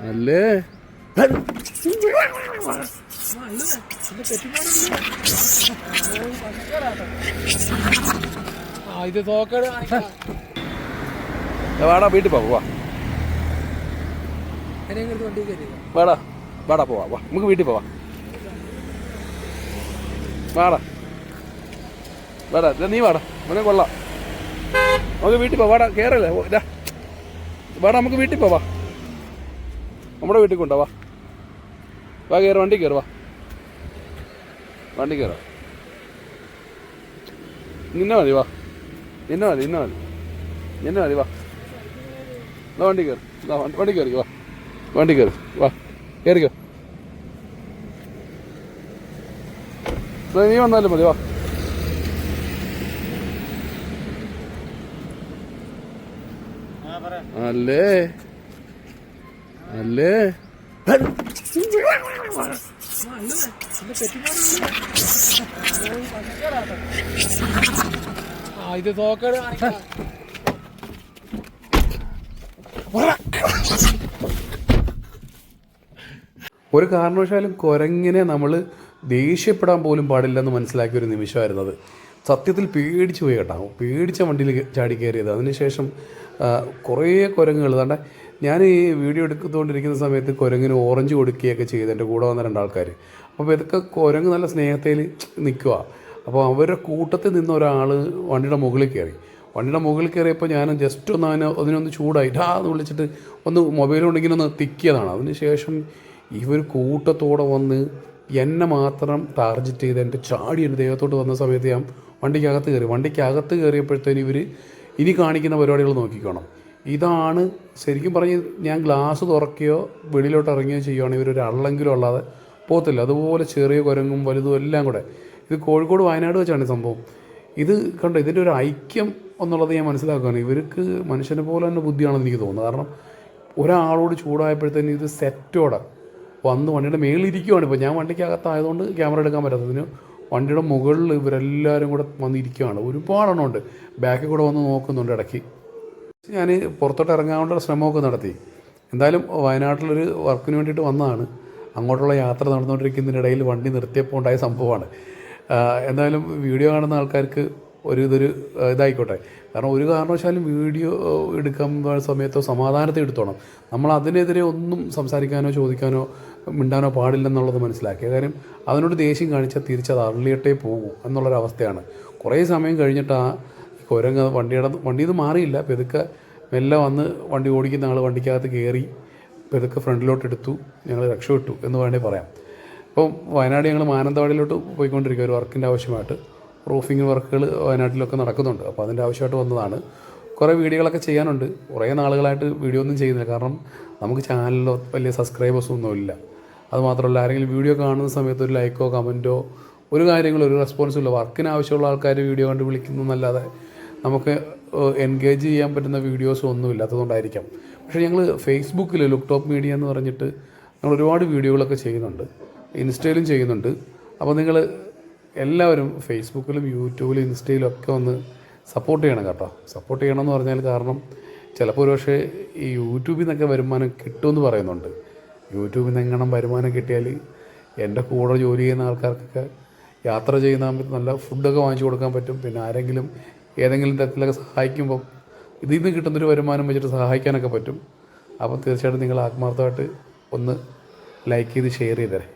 അല്ലേ? ഇത് തോക്കേട് വാടാ വീട്ടിൽ പോവാ വേടാ വാടാ പോവാ വാ. നമുക്ക് വീട്ടിൽ പോവാ. വാടാ. വാടാ നീ വാടാ. മോനെ കൊള്ളാം. നമുക്ക് വീട്ടിൽ പോവാടാ വാടാ കയറല്ലേ ഓ, വാടാ നമുക്ക് വീട്ടിൽ പോവാ. നമ്മുടെ വീട്ടിൽ കൊണ്ടുവാ വാ. കയറി വണ്ടി കയറുവാ വണ്ടി കയറാം നിന്നെ മതി വാ. നിന്നെ മതി നിന്നെ മതി. നിന്നെ മതി വാ. എന്നാ വണ്ടി കയറി എന്നാ വണ്ടി കയറി വാ. വണ്ടി കയറി വാ. കയറിക്കോ നീ വന്നാലും മതി വാ. അല്ലേ? അല്ലേ? ഇത് തോക്കേട് ഒരു കാരണവശാലും കുരങ്ങിനെ നമ്മൾ ദേഷ്യപ്പെടാൻ പോലും പാടില്ലെന്ന് മനസ്സിലാക്കിയ ഒരു നിമിഷമായിരുന്നു അത്. സത്യത്തിൽ പേടിച്ചു പോയി കേട്ടോ. പേടിച്ച വണ്ടിയിൽ ചാടി കയറിയത്. അതിനുശേഷം കുറേ കുരങ്ങുകൾ. അതാണ്ട് ഞാൻ ഈ വീഡിയോ എടുത്തുകൊണ്ടിരിക്കുന്ന സമയത്ത് കുരങ്ങിന് ഓറഞ്ച് കൊടുക്കുകയൊക്കെ ചെയ്ത് എന്റെ കൂടെ വന്ന രണ്ടാൾക്കാർ അപ്പോൾ ഇതൊക്കെ കുരങ്ങ് നല്ല സ്നേഹത്തിൽ നിൽക്കുക. അപ്പോൾ അവരുടെ കൂട്ടത്തിൽ നിന്ന് ഒരാൾ വണ്ടിയുടെ മുകളിൽ കയറി. വണ്ടിയുടെ മുകളിൽ കയറിയപ്പോൾ ഞാൻ ജസ്റ്റ് ഒന്ന് അതിനെ അതിനൊന്ന് ചൂടായി. എന്ന് വിളിച്ചിട്ട് ഒന്ന് മൊബൈൽ ഉണ്ടെങ്കിൽ ഒന്ന് തിക്കിയതാണ്. അതിന് അതിനുശേഷം ഇവർ കൂട്ടത്തോടെ വന്ന് എന്നെ മാത്രം ടാർജറ്റ് ചെയ്ത് എന്റെ ചാടി എന്റെ ദേഹത്തോട്ട് വന്ന സമയത്ത് ഞാൻ വണ്ടിക്കകത്ത് കയറി. വണ്ടിക്കകത്ത് കയറിയപ്പോഴത്തേന് ഇവർ ഇനി കാണിക്കുന്ന പരിപാടികൾ നോക്കിക്കോണം. ഇതാണ് ശരിക്കും പറഞ്ഞ് ഞാൻ ഗ്ലാസ് തുറക്കുകയോ വെളിയിലോട്ട് ഇറങ്ങുകയോ ചെയ്യുവാണെങ്കിൽ ഇവരൊരു അള്ളെങ്കിലും അല്ലാതെ പോകത്തില്ല. അതുപോലെ ചെറിയ കുരങ്ങും വലുതും എല്ലാം കൂടെ. ഇത് കോഴിക്കോട് വയനാട് വെച്ചാണ് സംഭവം. ഇത് കണ്ടോ ഇതിന്റെ ഒരു ഐക്യം എന്നുള്ളത് ഞാൻ മനസ്സിലാക്കുകയാണ്. ഇവർക്ക് മനുഷ്യനെ പോലെ തന്നെ ബുദ്ധിയാണെന്ന് എനിക്ക് തോന്നുന്നത് കാരണം ഒരാളോട് ചൂടായപ്പോഴത്തേന് ഇത് സെറ്റോടെ വന്ന് വണ്ടിയുടെ മേളിലിരിക്കുവാണ് ഇപ്പോൾ. ഞാൻ വണ്ടിക്കകത്തായതുകൊണ്ട് ക്യാമറ എടുക്കാൻ പറ്റാത്തതിന് വണ്ടിയുടെ മുകളിൽ ഇവരെല്ലാവരും കൂടെ വന്നിരിക്കുകയാണ് ഒരുപാടെണ്ണം ഉണ്ട് ബാക്കിൽ കൂടെ വന്ന് നോക്കുന്നുണ്ട് ഇടയ്ക്ക്. ഞാൻ പുറത്തോട്ട് ഇറങ്ങാനുള്ള ശ്രമമൊക്കെ നടത്തി. എന്തായാലും വയനാട്ടിലൊരു വർക്കിന് വേണ്ടിയിട്ട് വന്നതാണ്. അങ്ങോട്ടുള്ള യാത്ര നടന്നുകൊണ്ടിരിക്കുന്നതിനിടയിൽ വണ്ടി നിർത്തിയപ്പോൾ ഉണ്ടായ സംഭവമാണ്. എന്തായാലും വീഡിയോ കാണുന്ന ആൾക്കാർക്ക് ഒരു ഇതൊരു ഇതായിക്കോട്ടെ. കാരണം ഒരു കാരണവശാലും വീഡിയോ എടുക്കാൻ സമയത്തോ സമാധാനത്തെ എടുത്തോണം. നമ്മൾ അതിനെതിരെ ഒന്നും സംസാരിക്കാനോ ചോദിക്കാനോ മിണ്ടാനോ പാടില്ലെന്നുള്ളത് മനസ്സിലാക്കിയ കാര്യം അതിനോട് ദേഷ്യം കാണിച്ചാൽ തിരിച്ചത് അള്ളിയിട്ടേ പോകും എന്നുള്ളൊരവസ്ഥയാണ്. കുറേ സമയം കഴിഞ്ഞിട്ട് ആ കുരങ്ങ് വണ്ടിയുടെ വണ്ടിയിൽ നിന്ന് മാറിയില്ല. പെതുക്കെ മെല്ലെ വന്ന് വണ്ടി ഓടിക്കുന്ന ആൾ വണ്ടിക്കകത്ത് കയറി പെതുക്കെ ഫ്രണ്ടിലോട്ട് എടുത്തു. ഞങ്ങൾ രക്ഷപ്പെട്ടു എന്ന് വേണമെങ്കിൽ പറയാം. അപ്പം വയനാട് ഞങ്ങൾ മാനന്തവാടിയിലോട്ട് പോയിക്കൊണ്ടിരിക്കുക ഒരു വർക്കിന്റെ ആവശ്യമായിട്ട്. റൂഫിംഗ് വർക്കുകൾ വയനാട്ടിലൊക്കെ നടക്കുന്നുണ്ട്. അപ്പോൾ അതിന്റെ ആവശ്യമായിട്ട് വന്നതാണ്. കുറേ വീഡിയോകളൊക്കെ ചെയ്യാനുണ്ട്. കുറേ നാളുകളായിട്ട് വീഡിയോ ഒന്നും ചെയ്യുന്നില്ല. കാരണം നമുക്ക് ചാനലിലോ വലിയ സബ്സ്ക്രൈബേഴ്സോ ഒന്നുമില്ല അതുമാത്രമല്ല അത് ആരെങ്കിലും വീഡിയോ കാണുന്ന സമയത്ത് ഒരു ലൈക്കോ കമന്റോ ഒരു കാര്യങ്ങളോ ഒരു റെസ്പോൺസും ഇല്ല. വർക്കിന് ആവശ്യമുള്ള ആൾക്കാർ വീഡിയോ കണ്ട് വിളിക്കുന്നതല്ലാതെ നമുക്ക് എൻഗേജ് ചെയ്യാൻ പറ്റുന്ന വീഡിയോസ് ഒന്നും ഇല്ലാത്തതുകൊണ്ടായിരിക്കാം. പക്ഷേ ഞങ്ങൾ ഫേസ്ബുക്കിൽ ലുക്ക് ടോപ്പ് മീഡിയ എന്ന് പറഞ്ഞിട്ട് ഞങ്ങൾ ഒരുപാട് വീഡിയോകളൊക്കെ ചെയ്യുന്നുണ്ട്. ഇൻസ്റ്റയിലും ചെയ്യുന്നുണ്ട്. അപ്പോൾ നിങ്ങൾ എല്ലാവരും ഫേസ്ബുക്കിലും യൂട്യൂബിലും ഇൻസ്റ്റയിലും ഒക്കെ ഒന്ന് സപ്പോർട്ട് ചെയ്യണം കേട്ടോ. സപ്പോർട്ട് ചെയ്യണമെന്ന് പറഞ്ഞാൽ കാരണം ചിലപ്പോൾ ഒരു പക്ഷേ ഈ യൂട്യൂബിൽ നിന്നൊക്കെ വരുമാനം കിട്ടുമെന്ന് പറയുന്നുണ്ട്. യൂട്യൂബിൽ നിന്ന് എങ്ങനെ വരുമാനം കിട്ടിയാൽ എന്റെ കൂടെ ജോലി ചെയ്യുന്ന ആൾക്കാർക്കൊക്കെ യാത്ര ചെയ്യുന്ന നല്ല ഫുഡൊക്കെ വാങ്ങിച്ചു കൊടുക്കാൻ പറ്റും. പിന്നെ ആരെങ്കിലും ഏതെങ്കിലും തരത്തിലൊക്കെ സഹായിക്കുമ്പോൾ ഇതിൽ നിന്ന് കിട്ടുന്നൊരു വരുമാനം വെച്ചിട്ട് സഹായിക്കാനൊക്കെ പറ്റും. അപ്പോൾ തീർച്ചയായിട്ടും നിങ്ങൾ ആത്മാർത്ഥമായിട്ട് ഒന്ന് ലൈക്ക് ചെയ്ത് ഷെയർ ചെയ്തേരെ.